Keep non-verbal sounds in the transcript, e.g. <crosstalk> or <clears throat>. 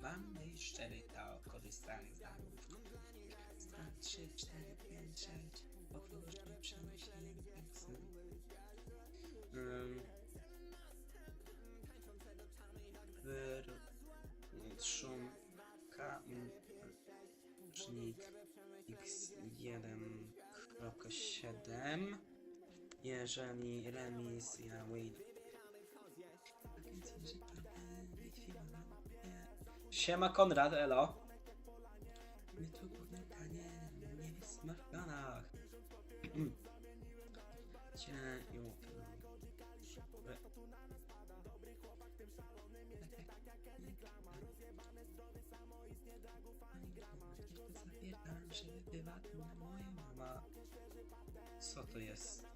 Wanny szczery to korzystanie z darów. Dwa, trzy, cztery, pięć, sześć. Powróżny przemyśleń i snu. Um, X1.7 Jeżeli remis, ja wait Siema Konrad, elo. My tu głównym panie nie w smartfonach. <clears throat> Cię tu moja mama. Co to jest?